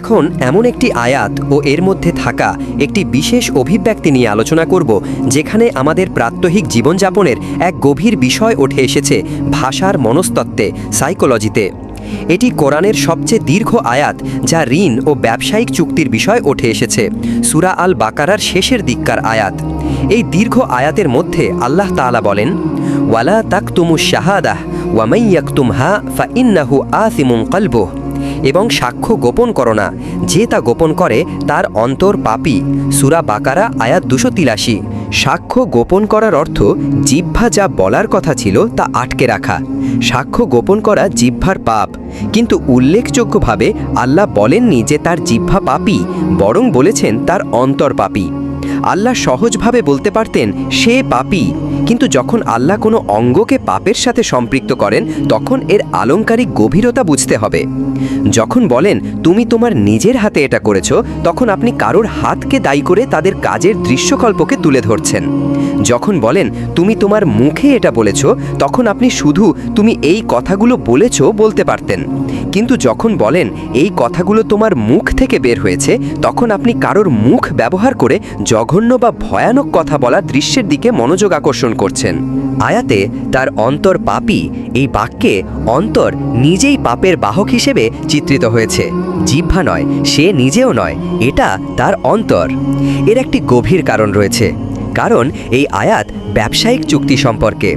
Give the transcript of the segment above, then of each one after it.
এখন এমন একটি আয়াত ও এর মধ্যে থাকা একটি বিশেষ অভিব্যক্তি নিয়ে আলোচনা করব, যেখানে আমাদের প্রাত্যহিক জীবনযাপনের এক গভীর বিষয় উঠে এসেছে ভাষার মনস্তত্ত্বে সাইকোলজিতে এটি কোরআনের সবচেয়ে দীর্ঘ আয়াত যা ঋণ ও ব্যবসায়িক চুক্তির বিষয় উঠে এসেছে, সুরা আল বাকারার শেষের দিককার আয়াত। এই দীর্ঘ আয়াতের মধ্যে আল্লাহ তাআলা বলেন, ওয়ালা তাকতুমু শাহাদাহ ওয়ামাই হা ফা ইন্নাহু আসিমুন কলবুহ। এবং সাক্ষ্য গোপন করো না। যে তা গোপন করে, তার অন্তর পাপি। সুরা বাকারা, আয়াত দুশো তিরাশি। সাক্ষ্য গোপন করার অর্থ, জিহ্বা যা বলার কথা ছিল, তা আটকে রাখা। সাক্ষ্য গোপন করা জিহ্বার পাপ। কিন্তু উল্লেখযোগ্যভাবে, আল্লাহ বলেননি যে তার জিহ্বা পাপি, বরং বলেছেন তার অন্তর পাপি। আল্লাহ সহজভাবে বলতে পারতেন, সে পাপী। কিন্তু যখন আল্লাহ কোনো অঙ্গকে পাপের সাথে সম্পৃক্ত করেন, তখন এর আলংকারিক গভীরতা বুঝতে হবে। যখন বলেন, তুমি তোমার নিজের হাতে এটা করেছ তখন আপনি কারোর হাতকে দায়ী করে তাদের কাজের দৃশ্যকল্পকে তুলে ধরছেন। যখন বলেন, তুমি তোমার মুখে এটা বলেছ তখন আপনি শুধু তুমি এই কথাগুলো বলেছ বলতে পারতেন। কিন্তু যখন বলেন, এই কথাগুলো তোমার মুখ থেকে বের হয়েছে তখন আপনি কারোর মুখ ব্যবহার করে জঘন্য বা ভয়ানক কথা বলা দৃশ্যের দিকে মনোযোগ আকর্ষণ করছেন। আয়াতে তার অন্তর পাপি এই বাক্যে অন্তর নিজেই পাপের বাহক হিসেবে চিত্রিত হয়েছে। জিহ্বা নয়, সে নিজেও নয়, এটা তার অন্তর। এর একটি গভীর কারণ রয়েছে, কারণ এই আয়াত ব্যবসায়িক চুক্তি সম্পর্কে।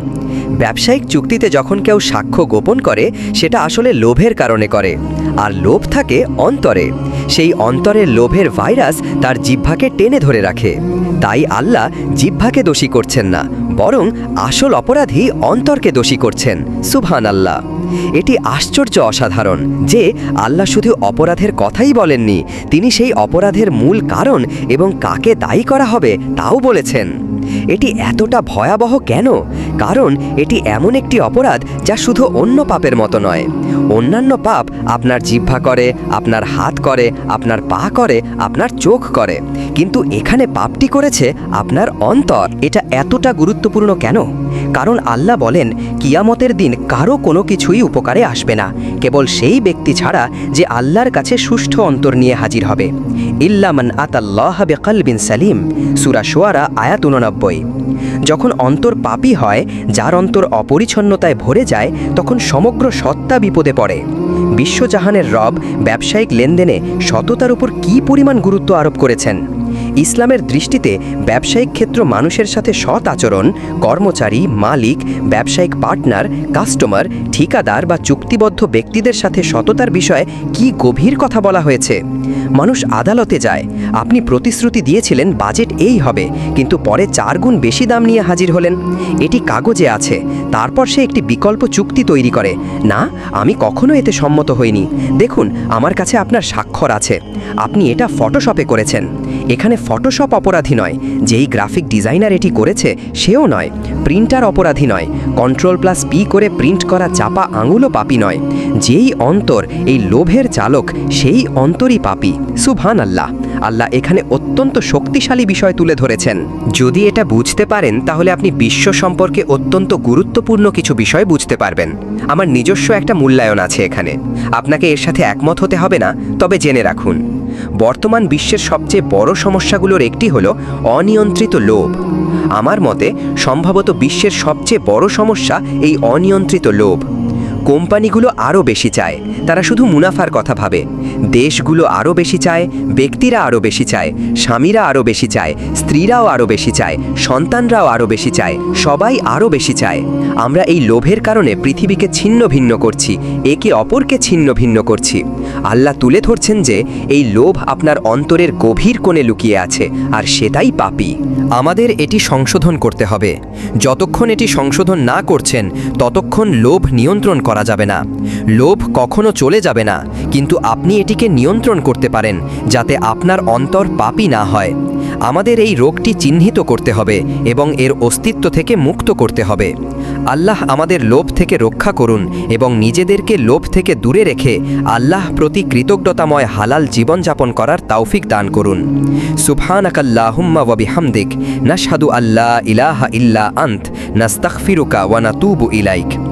ব্যবসায়িক চুক্তিতে যখন কেউ সাক্ষ্য গোপন করে, সেটা আসলে লোভের কারণে করে। আর লোভ থাকে অন্তরে। সেই অন্তরের লোভের ভাইরাস তার জিহ্বাকে টেনে ধরে রাখে। তাই আল্লাহ জিহ্বাকে দোষী করছেন না, বরং আসল অপরাধী অন্তরকে দোষী করছেন। সুভান আল্লাহ এটি আশ্চর্য অসাধারণ যে আল্লাহ শুধু অপরাধের কথাই বলেননি, তিনি সেই অপরাধের মূল কারণ এবং কাকে দায়ী করা হবে তাও বলেছেন। এটি এতটা ভয়াবহ কেন? কারণ এটি এমন একটি অপরাধ যা শুধু অন্য পাপের মতো নয়। অন্যান্য পাপ আপনার জিহ্বা করে, আপনার হাত করে, আপনার পা করে, আপনার চোখ করে। কিন্তু এখানে পাপটি করেছে আপনার অন্তর। এটা এতটা গুরুত্বপূর্ণ কেন? কারণ আল্লাহ বলেন, কিয়ামতের দিন কারও কোনো কিছুই উপকারে আসবে না। কেবল সেই ব্যক্তি ছাড়া যে আল্লাহর কাছে সুষ্ঠু অন্তর নিয়ে হাজির হবে। ইল্লামান আতাল্লাহ বেকালবিন সালিম, সুরা সোয়ারা আয়াত উননব্বই। যখন অন্তর পাপী হয়, যার অন্তর অপরিচ্ছন্নতায় ভরে যায়, তখন সমগ্র সত্তা বিপদে পড়ে। বিশ্বজাহানের রব ব্যবসায়িক লেনদেনে সততার উপর কী পরিমাণ গুরুত্ব আরোপ করেছেন? ইসলামের দৃষ্টিতে ব্যবসায়িক ক্ষেত্র মানুষের সাথে সৎ আচরণ, কর্মচারী, মালিক, ব্যবসায়িক পার্টনার, কাস্টমার, ঠিকাদার বা চুক্তিবদ্ধ ব্যক্তিদের সাথে সততার বিষয়ে কি গভীর কথা বলা হয়েছে? মানুষ আদালতে যায়। আপনি প্রতিশ্রুতি দিয়েছিলেন বাজেট এই হবে, কিন্তু পরে চার গুণ বেশি দাম নিয়ে হাজির হলেন। এটি কাগজে আছে, তারপর সে একটি বিকল্প চুক্তি তৈরি করে। না, আমি কখনো এতে সম্মত হইনি। দেখুন, আমার কাছে আপনার স্বাক্ষর আছে। আপনি এটা ফটোশপে করেছেন। এখানে ফটোশপ অপরাধী নয়। যেই গ্রাফিক ডিজাইনার এটি করেছে, সেও নয়। প্রিন্টার অপরাধী নয়। কন্ট্রোল প্লাস পি করে প্রিন্ট করা চাপা আঙুলও পাপি নয়। যেই অন্তর, এই লোভের চালক, সেই অন্তরই পাপি। সুভান আল্লাহ আল্লাহ এখানে অত্যন্ত শক্তিশালী বিষয় তুলে ধরেছেন। যদি এটা বুঝতে পারেন, তাহলে আপনি বিশ্ব সম্পর্কে অত্যন্ত গুরুত্বপূর্ণ কিছু বিষয় বুঝতে পারবেন। আমার নিজস্ব একটা মূল্যায়ন আছে এখানে। আপনাকে এর সাথে একমত হতে হবে না, তবে জেনে রাখুন। বর্তমান বিশ্বের সবচেয়ে বড় সমস্যাগুলোর একটি হল অনিয়ন্ত্রিত লোভ। আমার মতে, সম্ভবত বিশ্বের সবচেয়ে বড় সমস্যা এই অনিয়ন্ত্রিত লোভ। কোম্পানিগুলো আরও বেশি চায়। তারা শুধু মুনাফার কথা ভাবে। দেশগুলো আরও বেশি চায়, ব্যক্তিরা আরও বেশি চায়, স্বামীরা আরও বেশি চায়, স্ত্রীরাও আরও বেশি চায়, সন্তানরাও আরও বেশি চায়, সবাই আরও বেশি চায়। আমরা এই লোভের কারণে পৃথিবীকে ছিন্ন ভিন্ন করছি, একে অপরকে ছিন্ন ভিন্ন করছি। আল্লাহ তুলে ধরছেন যে, এই লোভ আপনার অন্তরের গভীর কোণে লুকিয়ে আছে, আর সেটাই পাপি। আমাদের এটি সংশোধন করতে হবে। যতক্ষণ এটি সংশোধন না করছেন, ততক্ষণ লোভ নিয়ন্ত্রণ করা যাবে না। লোভ কখনো চলে যাবে না, কিন্তু আপনি এটিকে নিয়ন্ত্রণ করতে পারেন, যাতে আপনার অন্তর পাপি না হয়। আমাদের এই রোগটি চিহ্নিত করতে হবে এবং এর অস্তিত্ব থেকে মুক্ত করতে হবে। আল্লাহ আমাদের লোভ থেকে রক্ষা করুন এবং নিজেদেরকে লোভ থেকে দূরে রেখে আল্লাহ প্রতি কৃতজ্ঞতাময় হালাল জীবনযাপন করার তৌফিক দান করুন। সুবহানাকাল্লাহুম্মা ওয়া বিহামদিক, নাশহাদু আল্লাহ ইলাহা ইল্লা আন্ত, নাস্তাগফিরুকা ওয়া নাতুবু ইলাইক।